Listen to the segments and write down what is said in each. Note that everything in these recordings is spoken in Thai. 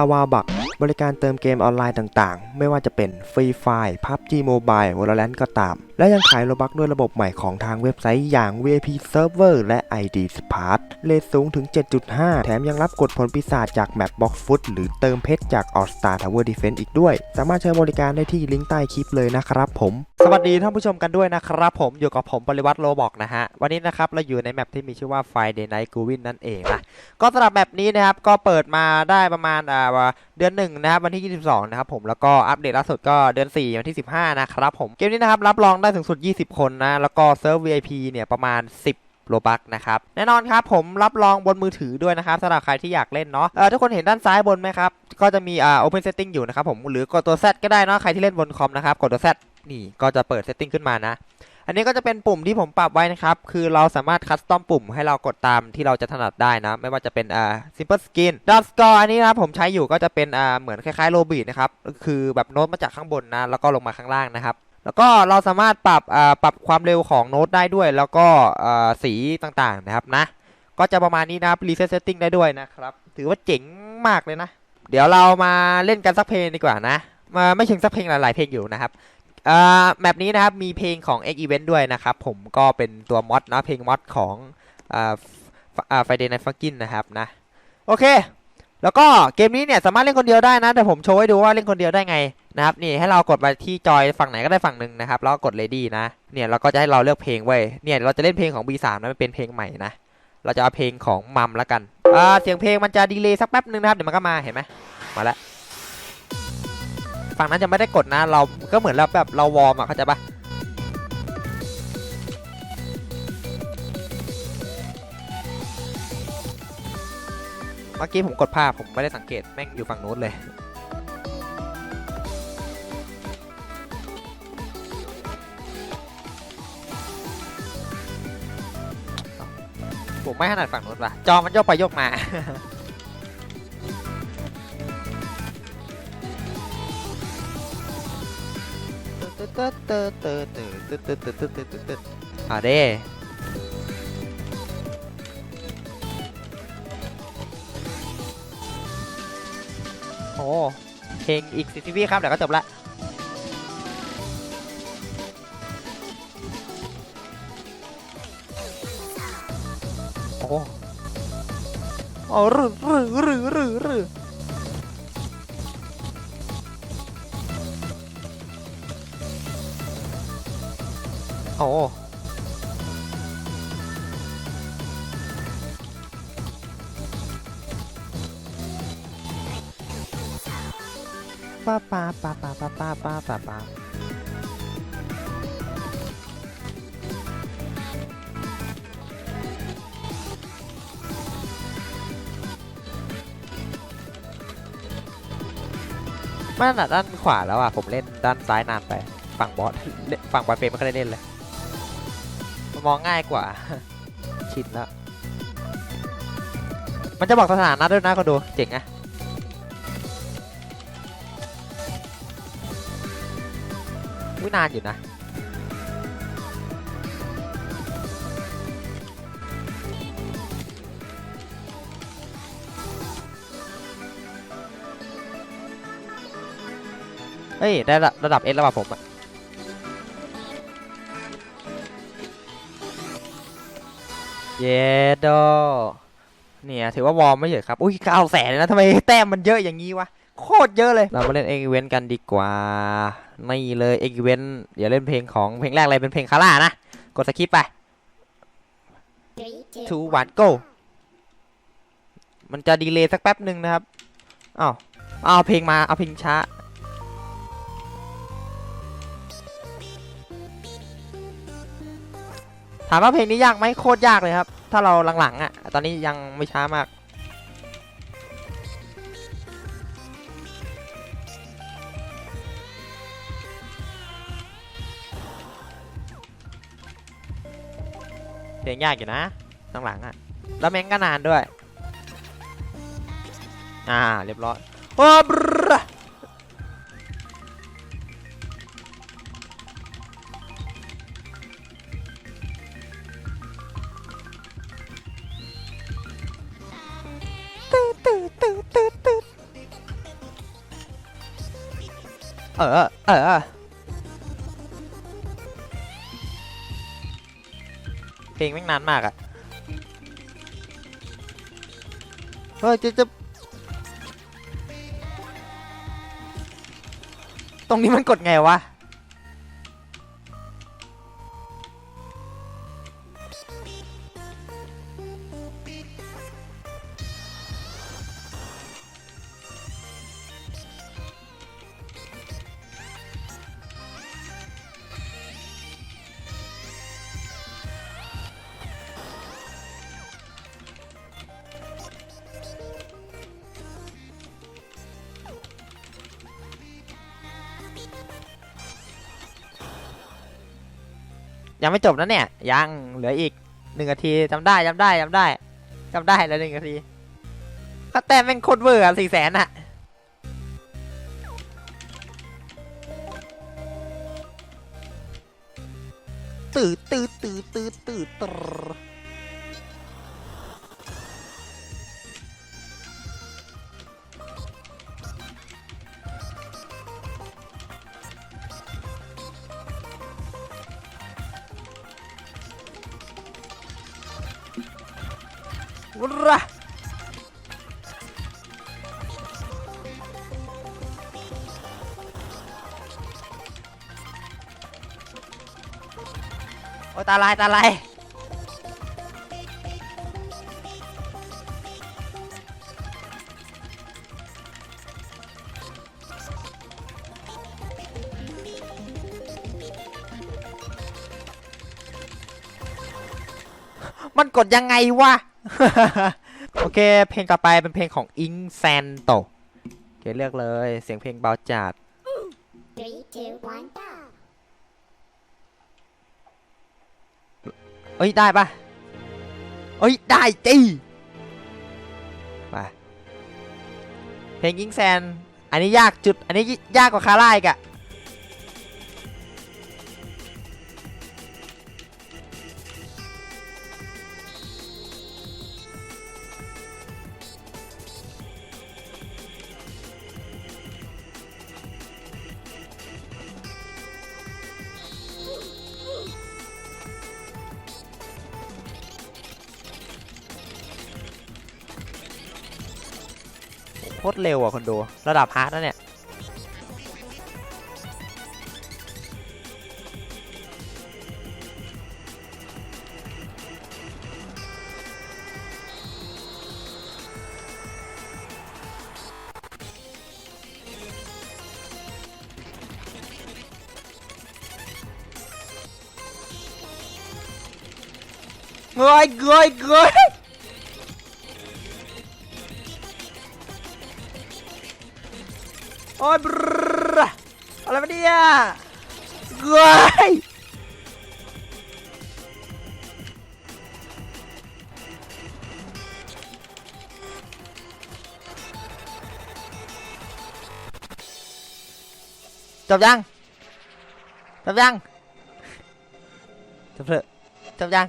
าวาบัก บริการเติมเกมออนไลน์ต่างๆ ไม่ว่าจะเป็นฟรีไฟล์ PUBG Mobile Valorant ก็ตาม และยังขายโลบักด้วยระบบใหม่ของทางเว็บไซต์อย่าง VIP Server และ ID Smart เลทสูงถึง 7.5 แถมยังรับกดผลปีศาจจากแมป Box Foot หรือเติมเพชรจาก All Star Tower Defense อีกด้วย สามารถใช้บริการได้ที่ลิงก์ใต้คลิปเลยนะครับผมสวัสดีท่านผู้ชมกันด้วยนะครับผมอยู่กับผมปริวัติโลบอกนะฮะ วันนี้นะครับเราอยู่ในแมปที่มีชื่อว่า Friday Night g o w i n นั่นเองนะ ก็สำหรับแบบนี้นะครับก็เปิดมาได้ประมาณอ่า เดือนหนึ่งนะครับวันที่ 22 นะครับผมแล้วก็อัปเดตล่าสุดก็เดือน 4 วันที่ 15 นะครับผมเกมนี้นะครับรับรองได้ถึงสุด 20 คนนะแล้วก็เซิร์ฟ VIP เนี่ยประมาณ 10โลบักนะครับแน่นอนครับผมรับรองบนมือถือด้วยนะครับสำหรับใครที่อยากเล่นเนาะเออทุกคนเห็นด้านซ้ายบนไหมครับ ก็จะมีอ่า Open Setting อยู่นะครับผมหรือกดตัว Z ก็ได้เนาะใครที่เล่นบนคอมนะครับกดตัว Z นี่ก็จะเปิด Setting ขึ้นมานะ อันนี้ก็จะเป็นปุ่มที่ผมปรับไว้นะครับ คือเราสามารถคัสตอมปุ่มให้เรากดตามที่เราจะถนัดได้นะ ไม่ว่าจะเป็นอ่า simple skin dot score อันนี้นะผมใช้อยู่ก็จะเป็นอ่าเหมือนคล้ายๆโลบีนะครับ คือแบบโน้ตมาจากข้างบนนะ แล้วก็ลงมาข้างล่างนะครับ แล้วก็เราสามารถปรับอ่าปรับความเร็วของโน้ตได้ด้วย แล้วก็อ่าสีต่างๆนะครับนะ ก็จะประมาณนี้นะครับ reset setting ได้ด้วยนะครับ ถือว่าเจ๋งมากเลยนะ เดี๋ยวเรามาเล่นกันสักเพลงดีกว่านะมาไม่เชิงสักเพลงหลายๆเพลงอยู่นะครับ อ่าแมปนี้นะครับ มีเพลงของ X Event ด้วยนะครับ ผมก็เป็นตัวมอดนะเพลงมอดของอ่าอ่า Friday Night Funkin' นะครับนะ โอเค แล้วก็เกมนี้เนี่ยสามารถเล่นคนเดียวได้นะ แต่ผมโชว์ให้ดูว่าเล่นคนเดียวได้ไงนะครับนี่ให้เรากดไปที่จอยฝั่งไหนก็ได้ฝั่งหนึ่งนะครับแล้วกด ready นะเนี่ยเราก็จะให้เราเลือกเพลงไว้เนี่ยเราจะเล่นเพลงของ B3 นะมันเป็นเพลงใหม่นะเราจะเอาเพลงของมัมแล้วกันอ่าเสียงเพลงมันจะดีเลย์สักแป๊บนึงนะครับเดี๋ยวมันก็มาเห็นไหมมาแล้ว ฝั่งนั้นจะไม่ได้กดนะ เราก็เหมือนเราแบบเราวอร์มอะเข้าใจปะเมื่อกี้ผมกดภาพผมไม่ได้สังเกตแม่งอยู่ฝั่งนู้นเลยผมไม่ถนัดฝั่งนู้นว่ะจอมันโยกไปโยกมา ตึ๊ดตึ๊ดตึ๊ดตึ๊ดตึ๊ดตึ๊ดตึ๊ดตึ๊ดตึ๊ดตึ๊ดตึ๊ดอะเด้โอ้เพลงอีกสิบวิครับเดี๋ยวก็จบละโอ้โอ้รึรึรึรึรึ โอ้ป้าป้าป้าป้าป้าป้าป้าป้าป้าไม่ถนัดด้านขวาแล้วอะ ผมเล่นด้านซ้ายนานไป ฝั่งบอสฝั่งบอสเฟรมไม่ค่อยได้เล่นเลย มองง่ายกว่า ชินแล้ว มันจะบอกสถานะด้วยนะก็ดู เจ๋งอะวินานอยู่นะเฮ้ย ได้ระดับเอสแล้วว่ะผมอะ เยโดเนี่ยถือว่าวอร์มไม่เยอะครับ อุ้ยเก้าแสนเลยนะทำไมแต้มมันเยอะอย่างนี้วะ โคตรเยอะเลย เรามาเล่นเอ็กเวนกันดีกว่า นี่เลยเอ็กเวนเดี๋ยวเล่นเพลงของเพลงแรกอะไรเป็นเพลงคาร่านะ กดสคิปไป Three, two, two one go มันจะดีเลย์สักแป๊บหนึ่งนะครับอ้าวเอาเพลงมาเอาเพลงช้า ถามว่าเพลงนี้ยากไหมโคตรยากเลยครับ ถ้าเราหลังๆอะ ตอนนี้ยังไม่ช้ามาก เพลงยากอยู่นะหลังๆอะ แล้วแม่งก็นานด้วย อ่า เรียบร้อยโอ้บร เออ เออ เพลงแม่งนานมากอะเฮ้ยจะจะตรงนี้มันกดไงวะ ยังไม่จบนะเนี่ย ยังเหลืออีกหนึ่งนาทีจำได้จำได้จำได้จำได้แล้วหนึ่งนาทีก็แต้มเป็นโคตรเวอร์อสี่แสนอะตื่นตื่นตื่นตื่นตื่นต วระโอ้ยตาลายตาลายมันกดยังไงวะ โอเค เพลงต่อไปเป็นเพลงของอิงแซนโตโอเคเลือกเลย เสียงเพลงเบาจัด Three, two, one, go. เอ้ย ได้ปะเอ้ย ได้จีมาเพลงยิงแซน อันนี้ยากจุด อันนี้ยากกว่าคาร่าอีกอะ ตรเร็วอะคนดู ระดับฮาร์ดนะเนี่ย เงยเงยเงย โอ้ยบรรอะไรมาเนี่ยเกยจบยังจบยังจบเถอะจบยัง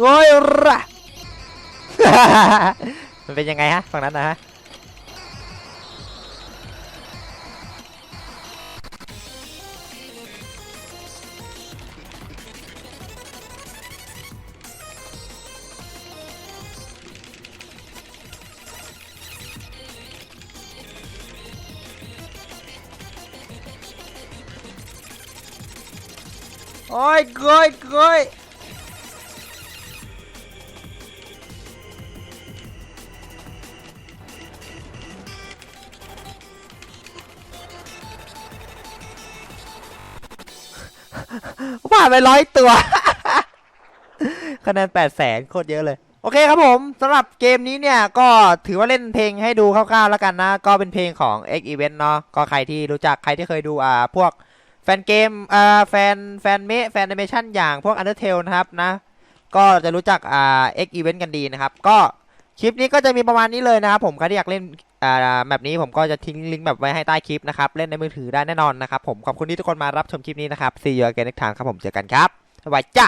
โอ้ยระมันเป็นยังไงฮะฝั่งนั้นนะฮะโอ้ยเกยเกย ผ่านไปร้อยตัวคะแนนแปดแสนโคตรเยอะเลย โอเคครับผมสำหรับเกมนี้เนี่ย ก็ถือว่าเล่นเพลงให้ดูคร่าวๆแล้วกันนะ ก็เป็นเพลงของ X Event เนาะก็ใครที่รู้จักใครที่เคยดูอ่าพวกแฟนเกมอ่าแฟนแฟนเมแฟนแอนิเมชันอย่างพวก Undertale นะครับนะ ก็จะรู้จักอ่า X Event กันดีนะครับ ก็คลิปนี้ก็จะมีประมาณนี้เลยนะครับผมใครที่อยากเล่น อ่าแบบนี้ผมก็จะทิ้งลิงก์แบบไว้ให้ใต้คลิปนะครับ เล่นในมือถือได้แน่นอนนะครับผมขอบคุณที่ทุกคนมารับชมคลิปนี้นะครับ See you again next time ครับผมเจอกันครับสวัสดีจ้า